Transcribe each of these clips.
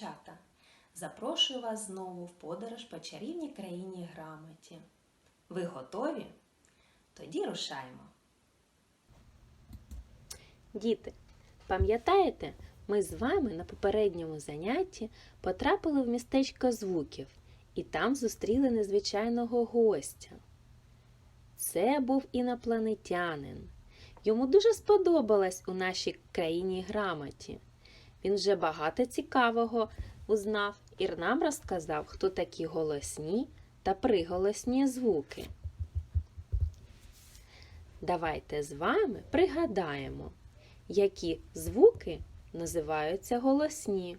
дівчата! Запрошую вас знову в подорож по чарівній країні грамоті. Ви готові? Тоді рушаємо. Діти, пам'ятаєте, ми з вами на попередньому занятті потрапили в містечко звуків і там зустріли незвичайного гостя. Це був інопланетянин. Йому дуже сподобалось у нашій країні грамоті. Він вже багато цікавого узнав і нам розказав, хто такі голосні та приголосні звуки. Давайте з вами пригадаємо, які звуки називаються голосні.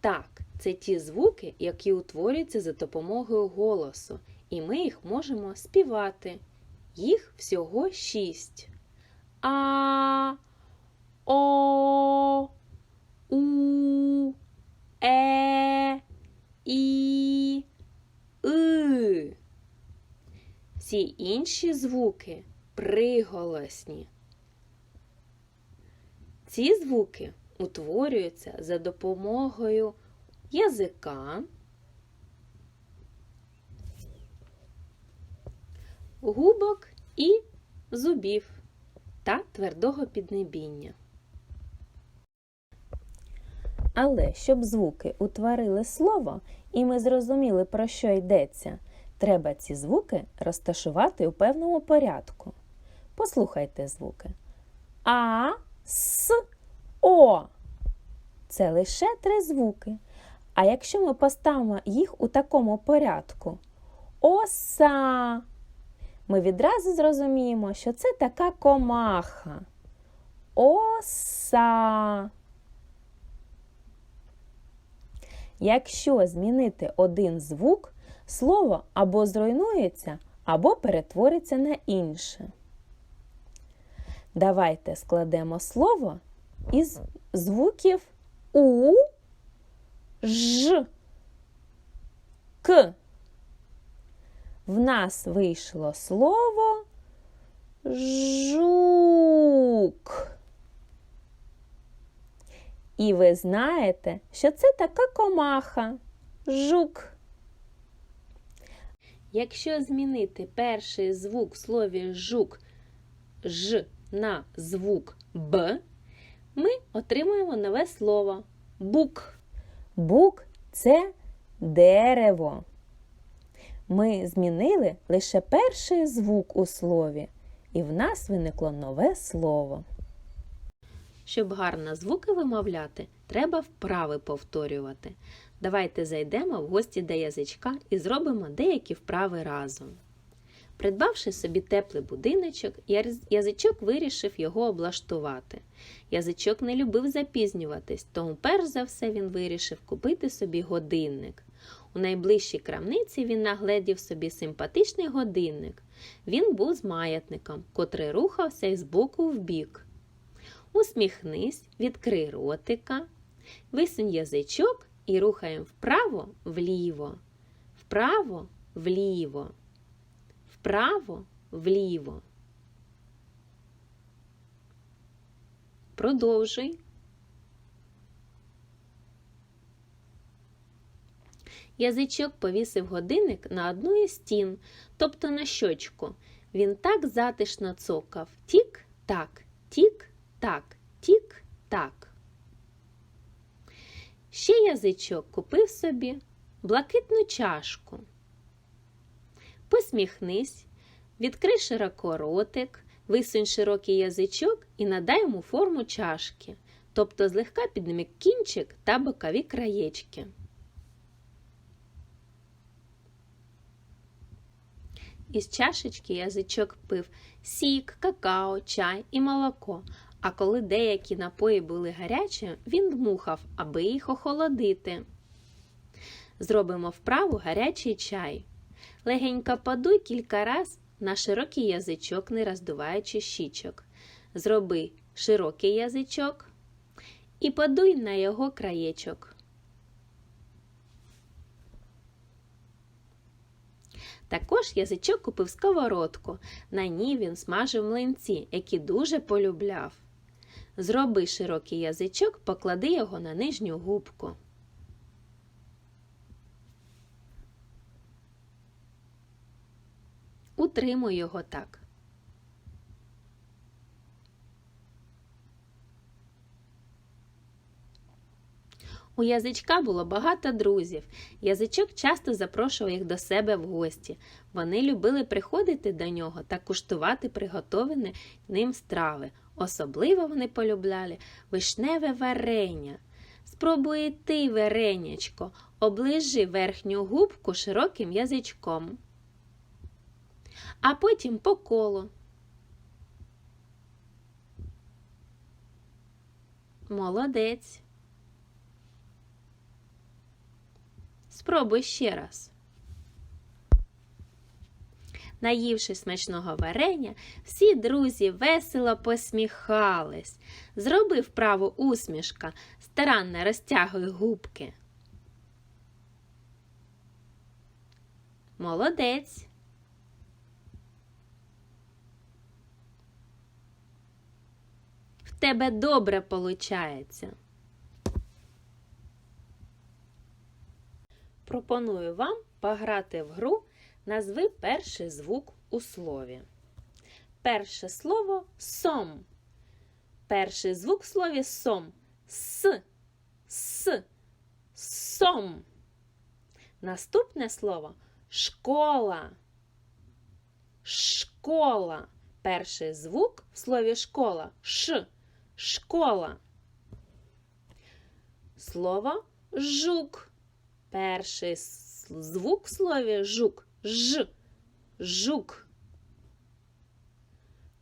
Так, це ті звуки, які утворюються за допомогою голосу, і ми їх можемо співати. Їх всього шість. А, О, У, Е, І, И. Всі інші звуки приголосні. Ці звуки утворюються за допомогою язика, губок і зубів та твердого піднебіння. Але щоб звуки утворили слово, і ми зрозуміли, про що йдеться, треба ці звуки розташувати у певному порядку. Послухайте звуки. А, С, О. Це лише три звуки. А якщо ми поставимо їх у такому порядку оса, ми відразу зрозуміємо, що це така комаха. Оса. Якщо змінити один звук, слово або зруйнується, або перетвориться на інше. Давайте складемо слово із звуків У, Ж, К. В нас вийшло слово жук. І ви знаєте, що це така комаха жук. Якщо змінити перший звук в слові жук ж на звук Б, ми отримуємо нове слово бук. Бук це дерево. Ми змінили лише перший звук у слові, і в нас виникло нове слово. Щоб гарно звуки вимовляти, треба вправи повторювати. Давайте зайдемо в гості до язичка і зробимо деякі вправи разом. Придбавши собі теплий будиночок, язичок вирішив його облаштувати. Язичок не любив запізнюватись, тому перш за все він вирішив купити собі годинник. У найближчій крамниці він нагледів собі симпатичний годинник. Він був з маятником, котрий рухався із боку в бік. Усміхнись, відкрий ротика, висунь язичок і рухаємо вправо вліво, вправо вліво, вправо вліво. Продовжуй. Язичок повісив годинник на одну із стін, тобто на щочку. Він так затишно цокав. Тік-так, тік-так, тік-так. Ще язичок купив собі блакитну чашку. Посміхнись, відкрий широко ротик, висунь широкий язичок і надай йому форму чашки, тобто злегка підніми кінчик та бокові краєчки. Із чашечки язичок пив сік, какао, чай і молоко. А коли деякі напої були гарячі, він дмухав, аби їх охолодити. Зробимо вправу гарячий чай. Легенько подуй кілька раз на широкий язичок, не роздуваючи щічок. Зроби широкий язичок і подуй на його краєчок. Також язичок купив сковородку. На ній він смажив млинці, які дуже полюбляв. Зроби широкий язичок, поклади його на нижню губку. Утримуй його так. У язичка було багато друзів. Язичок часто запрошував їх до себе в гості. Вони любили приходити до нього та куштувати приготовані ним страви. Особливо вони полюбляли вишневе варення. Спробуй ти, варенячко, оближи верхню губку широким язичком, а потім по колу. Молодець. Спробуй ще раз. Наївши смачного варення, всі друзі весело посміхались. Зроби вправо усмішка, старанно розтягуй губки. Молодець. В тебе добре получається. Пропоную вам пограти в гру Назви перший звук у слові. Перше слово сом. Перший звук в слові сом. С. С. Сом. Наступне слово школа. Школа. Перший звук в слові школа. Ш. Школа. Слово жук. Перший звук в слові жук. Ж. Жук.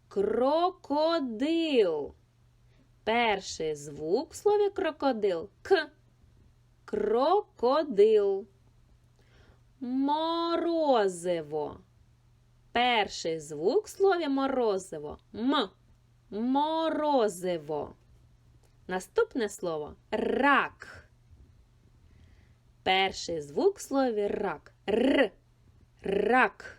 Крокодил. Перший звук в слові крокодил. К. Крокодил. Морозиво. Перший звук в слові морозиво. М. Морозиво. Наступне слово рак. Перший звук в слові рак. Р. Рак.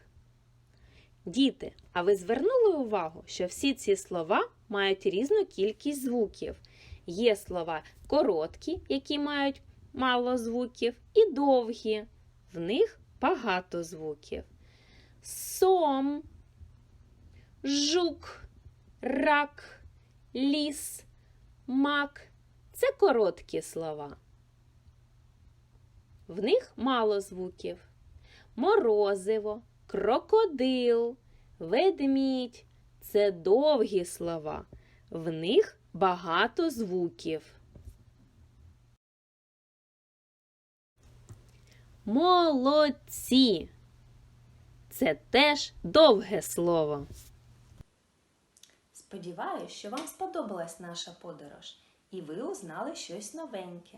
Діти, а ви звернули увагу, що всі ці слова мають різну кількість звуків. Є слова короткі, які мають мало звуків, і довгі. В них багато звуків. Сом, жук, рак, ліс, мак це короткі слова. В них мало звуків. Морозиво, крокодил, ведмідь це довгі слова. В них багато звуків. Молодці. Це теж довге слово. Сподіваюсь, що вам сподобалась наша подорож і ви узнали щось новеньке.